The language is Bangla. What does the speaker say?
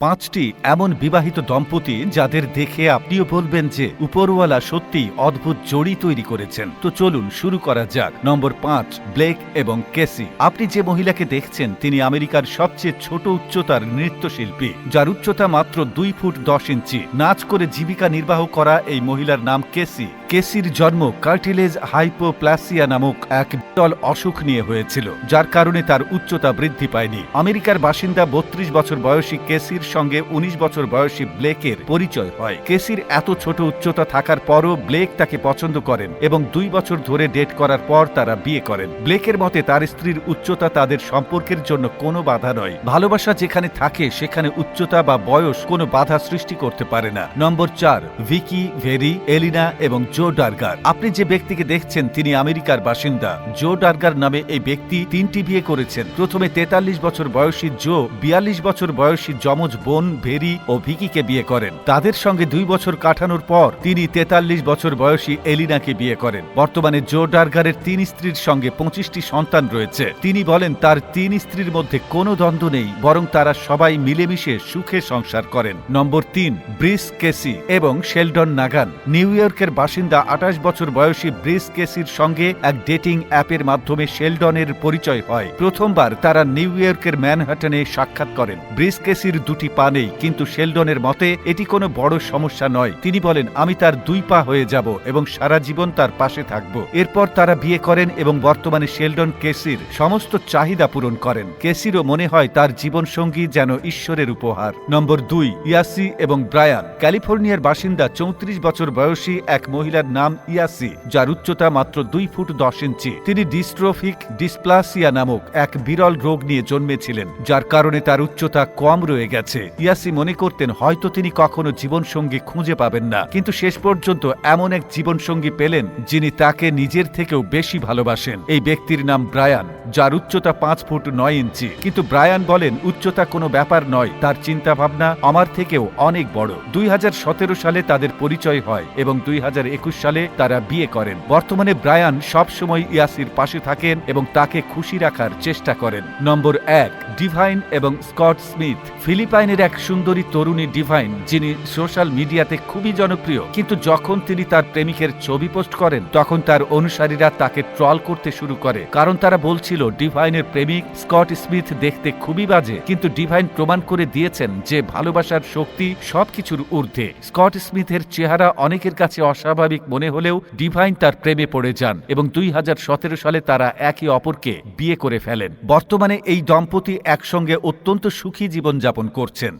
পাঁচটি এমন বিবাহিত দম্পতি যাদের দেখে আপনিও বলবেন যে উপরওয়ালা সত্যি অদ্ভুত জড়ি তৈরি করেছেন। তো চলুন শুরু করা যাক। নম্বর পাঁচ, ব্লেক এবং কেসি। আপনি যে মহিলাকে দেখছেন, তিনি আমেরিকার সবচেয়ে ছোট উচ্চতার নৃত্যশিল্পী, যার উচ্চতা মাত্র দুই ফুট দশ ইঞ্চি। নাচ করে জীবিকা নির্বাহ করা এই মহিলার নাম কেসি। কেসির জন্ম কার্টিলেজ হাইপোপ্লাসিয়া নামক এক বিরল অসুখ নিয়ে হয়েছিল, যার কারণে তার উচ্চতা বৃদ্ধি পায়নি। আমেরিকার বাসিন্দা বত্রিশ বছর বয়সী কেসির সঙ্গে ১৯ বছর বয়সী ব্লেকের পরিচয় হয়। কেসির এত ছোট উচ্চতা থাকার পরও ব্লেক তাকে পছন্দ করেন এবং দুই বছর ধরে ডেট করার পর তারা বিয়ে করেন। ব্লেকের মতে তার স্ত্রীর উচ্চতা তাদের সম্পর্কের জন্য কোনো বাধা নয়। ভালোবাসা যেখানে থাকে, সেখানে উচ্চতা বা বয়স কোনো বাধা সৃষ্টি করতে পারে না। নম্বর চার, ভিকি, ভেরি, এলিনা এবং জো ডার্গার। আপনি যে ব্যক্তিকে দেখছেন, তিনি আমেরিকার বাসিন্দা। জো ডার্গার নামে এই ব্যক্তি তিনটি বিয়ে করেছেন। প্রথমে তেতাল্লিশ বছর বয়সী জো, বিয়াল্লিশ বছর বয়সী যমজ বোন ভেরি ও ভিকিকে বিয়ে করেন। তাদের সঙ্গে দুই বছর কাটানোর পর তিনি তেতাল্লিশ বছর বয়সী এলিনাকে বিয়ে করেন। বর্তমানে জো ডার্গারের তিন স্ত্রীর সঙ্গে পঁচিশটি সন্তান রয়েছে। তিনি বলেন, তার তিন স্ত্রীর মধ্যে কোনো দ্বন্দ্ব নেই, বরং তারা সবাই মিলেমিশে সুখে সংসার করেন। নম্বর তিন, ব্রিস কেসি এবং শেলডন নাগান, নিউ ইয়র্কের বাসিন্দা আঠাশ বছর বয়সী ব্রিস কেসির সঙ্গে এক ডেটিং অ্যাপের মাধ্যমে শেলডনের পরিচয় হয়। প্রথমবার তারা নিউ ইয়র্কের ম্যানহাটনে সাক্ষাৎ করেন। ব্রিস কেসির দুটি পা নেই, কিন্তু শেলডনের মতে এটি কোনো বড় সমস্যা নয়। তিনি বলেন, আমি তার দুই পা হয়ে যাব এবং সারা জীবন তার পাশে থাকব। এরপর তারা বিয়ে করেন এবং বর্তমানে শেলডন কেসির সমস্ত চাহিদা পূরণ করেন। কেসিরও মনে হয় তার জীবনসঙ্গী যেন ঈশ্বরের উপহার। নম্বর দুই, ইয়াসি এবং ব্রায়ান। ক্যালিফোর্নিয়ার বাসিন্দা চৌত্রিশ বছর বয়সী এক মহিলার নাম ইয়াসি, যার উচ্চতা মাত্র দুই ফুট দশ ইঞ্চি। তিনি ডিস্ট্রোফিক ডিসপ্লাসিয়া নামক এক বিরল রোগ নিয়ে জন্মেছিলেন, যার কারণে তার উচ্চতা কম রয়ে গেছে। ইয়াসি মনে করতেন হয়তো তিনি কখনো জীবনসঙ্গী খুঁজে পাবেন না, কিন্তু শেষ পর্যন্ত এমন এক জীবনসঙ্গী পেলেন, যিনি তাকে নিজের থেকেও বেশি ভালোবাসেন। এই ব্যক্তির নাম ব্রায়ান, যার উচ্চতা পাঁচ ফুট নয় ইঞ্চি। কিন্তু ব্রায়ান বলেন, উচ্চতা কোনো ব্যাপার নয়, তার চিন্তা ভাবনা আমার থেকেও অনেক বড়। দুই হাজার সতেরো সালে তাদের পরিচয় হয় এবং দুই সালে তারা বিয়ে করেন। বর্তমানে ব্রায়ান সবসময় ইয়াসির পাশে থাকেন এবং তাকে খুশি রাখার চেষ্টা করেন। নম্বর এক, ডিভাইন এবং স্কট স্মিথ। ফিলিপাইনের এক সুন্দরী তরুণী ডিভাইন, যিনি সোশ্যাল মিডিয়াতে খুবই জনপ্রিয়, কিন্তু যখন তিনি তার প্রেমিকের ছবি পোস্ট করেন, তখন তার অনুসারীরা তাকে ট্রল করতে শুরু করে। কারণ তারা বলছিল, ডিভাইনের প্রেমিক স্কট স্মিথ দেখতে খুবই বাজে, কিন্তু ডিভাইন প্রমাণ করে দিয়েছেন যে ভালোবাসার শক্তি সবকিছুর ঊর্ধ্বে। স্কট স্মিথের চেহারা অনেকের কাছে অস্বাভাবিক মনে হলেও ডিভাইন তার প্রেমে পড়ে যান এবং দুই হাজার সতেরো সালে তারা একে অপরকে বিয়ে করে ফেলেন। বর্তমানে এই দম্পতি একসঙ্গে অত্যন্ত সুখী জীবনযাপন করছেন।